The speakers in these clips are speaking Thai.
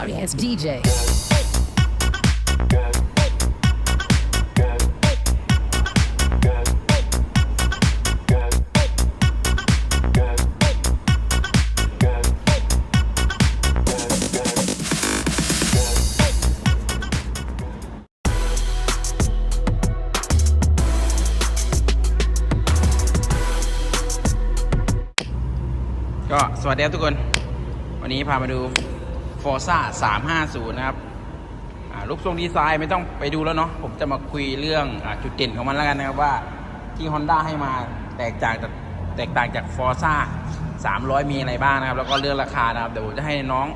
sorry ass DJ. ก็สวัสดีครับทุกคน วันนี้พามาดู Forza 350 นะครับรูปทรงดีไซน์ไม่ต้องไปดูแล้วเนาะผมจะมาคุยเรื่องอจุดเด่นของมันแล้วกันนะครับว่าที่ Honda ให้มาแตกต่างจากแตกต่างจาก Forza 300 มีอะไรบ้างนะครับ แล้วก็เรื่องราคานะครับ เดี๋ยวผมจะให้น้อง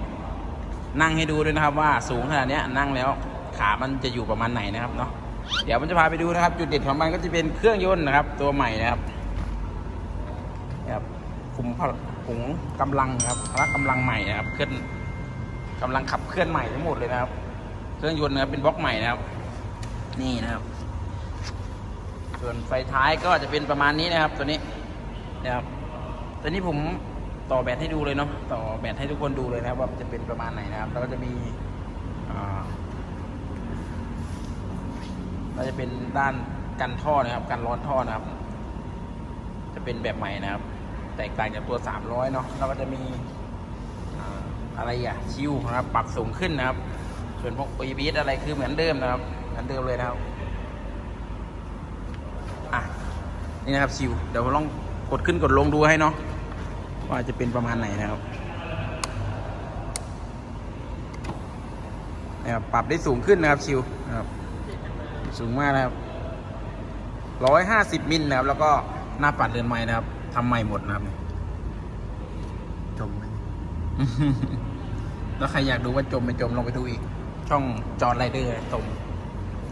นั่งให้ดูด้วยนะครับว่าสูงขนาดนี้นั่งแล้วขามันจะอยู่ประมาณไหนนะครับเนาะเดี๋ยวมันจะพาไปดูนะครับ จุดเด่นของมันก็จะเป็นเครื่องยนต์นะครับ ตัวใหม่นะครับครับขุมพลขุมกำลังนะครับพละกำลังใหม่นะครับเคลื่อน กำลังขับเคลื่อนใหม่ทั้งหมดเลยนะครับ เครื่องยนต์นะครับเป็นบล็อกใหม่นะครับ นี่นะครับ ส่วนไฟท้ายก็จะเป็นประมาณนี้นะครับ ตัวนี้นะครับตัวนี้ผมต่อแบตให้ดูเลยเนาะต่อแบตให้ทุกคนดูเลยนะครับ ว่าจะเป็นประมาณไหนนะครับ แล้วก็จะมีอ่าก็จะเป็นด้านกันท่อนะครับกันร้อนท่อนะครับ จะเป็นแบบใหม่นะครับ แตกต่างจากตัว 300 เนาะแล้วก็จะมี อะไรอะชิวนะครับปรับสูงขึ้นนะครับ ส่วนพวก ABS อะไรคือเหมือนเดิมนะครับ เหมือนเดิมเลยนะครับอะนี่นะครับชิวเดี๋ยวลองกดขึ้นกดลงดูให้เนาะว่าจะเป็นประมาณไหนนะครับนะครับปรับได้สูงขึ้นนะครับชิวนะครับ สูงมากนะครับร้อยห้าสิบมิลนะครับ แล้วก็หน้าปัดเรือนไม้นะครับทำใหม่หมดนะครับ แล้วใครอยากดูว่าจมไม่จมลองไปดูอีก ช่องจอร์ไรเดอร์ตรง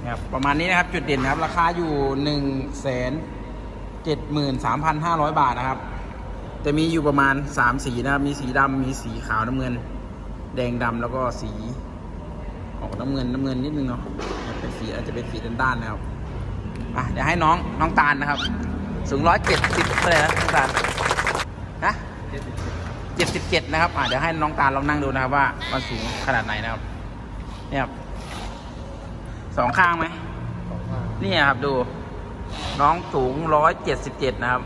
นะครับประมาณนี้นะครับ จุดเด่นนะครับ ราคาอยู่หนึ่งแสนเจ็ดหมื่นสามพันห้าร้อยบาทนะครับ จะมีอยู่ประมาณสามสีนะครับ มีสีดำมีสีขาวน้ำเงิน แดงดำแล้วก็สี ออกน้ำเงินน้ำเงินนิดนึงเนาะเป็นสีอาจจะเป็นสีด้านๆนะครับอะเดี๋ยวให้น้องน้องตาลนะครับ สูงร้อยเจ็ดสิบเท่าไหร่นะน้องตาลนะ เจ็ดสิบเจ็ดเจ็ดสิบเจ็ดนะครับอ่าเดี๋ยวให้น้องตาลลองนั่งดูนะครับว่ามันสูงขนาดไหนนะครับ เนี่ยครับสองข้างไหมสองข้างนี่ครับดู น้องสูงร้อยเจ็ดสิบเจ็ดนะครับ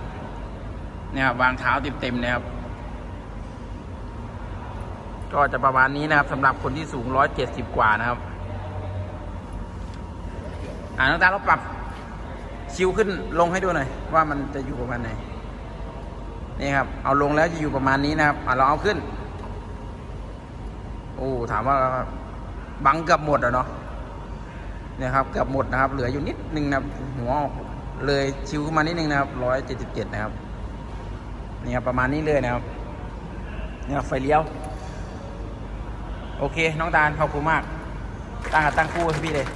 เนี่ยครับวางเท้าเต็มๆนะครับ ก็จะประมาณนี้นะครับสำหรับคนที่สูงร้อยเจ็ดสิบกว่านะครับ อ่าน้องตาลเราปรับชิวขึ้นลงให้ดูหน่อยว่ามันจะอยู่ประมาณไหน นี่ครับ เอาลงแล้วจะอยู่ประมาณนี้นะครับอะเราเอาขึ้น โอ้ถามว่าบังเกือบหมดอะเนาะเนี่ยครับเกือบหมดนะครับ เหลืออยู่นิดนึงนะครับหัวเลยชิวขึ้นมานิดนึงนะครับร้อยเจ็ดสิบเจ็ดนะครับนี่ครับประมาณนี้เลยนะครับเนี่ยไฟเลี้ยว โอเค น้องตาลขอบคุณมาก ตั้งกับตั้งคู่พี่เลย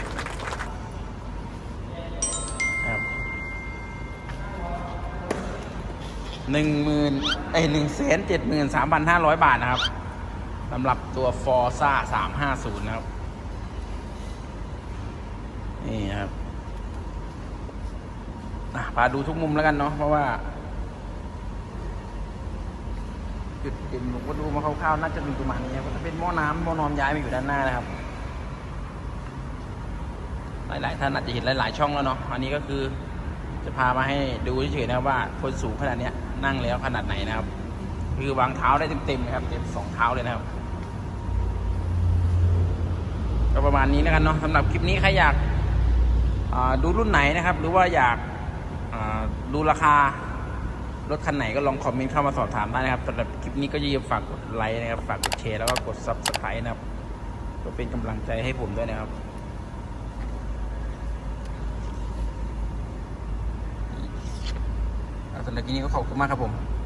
หนึ่งหมื่นไอหนึ่งแสนเจ็ดหมื่นสามพันห้าร้อยบาทนะครับสำหรับตัว Forza สามห้าศูนย์นะครับ นี่ครับพาดูทุกมุมแล้วกันเนาะเพราะว่า จุดเด่นผมก็ดูมาคร่าวๆน่าจะมีประมาณนี้ครับจะเป็นหม้อน้ำหม้อนอมย้ายมาอยู่ด้านหน้านะครับ หลายๆท่านอาจจะเห็นหลาย ๆ ช่องแล้วเนาะอันนี้ก็คือจะพามาให้ดูเฉยๆนะว่าคนสูงขนาดเนี้ย นั่งแล้วขนาดไหนนะครับ คือวางเท้าได้เต็มๆนะครับ เต็มสองเท้าเลยนะครับ ก็ประมาณนี้นะครับเนาะสำหรับคลิปนี้ใครอยากดูรุ่นไหนนะครับ หรือว่าอยากดูราคารถคันไหนก็ลองคอมเมนต์เข้ามาสอบถามได้นะครับสำหรับคลิปนี้ก็อย่าลืมฝากกดไลค์นะครับ ฝากกดแชร์แล้วก็กด subscribe นะครับ ก็เป็นกำลังใจให้ผมด้วยนะครับอ่า สำหรับที่นี้ก็ขอบคุณมากครับผม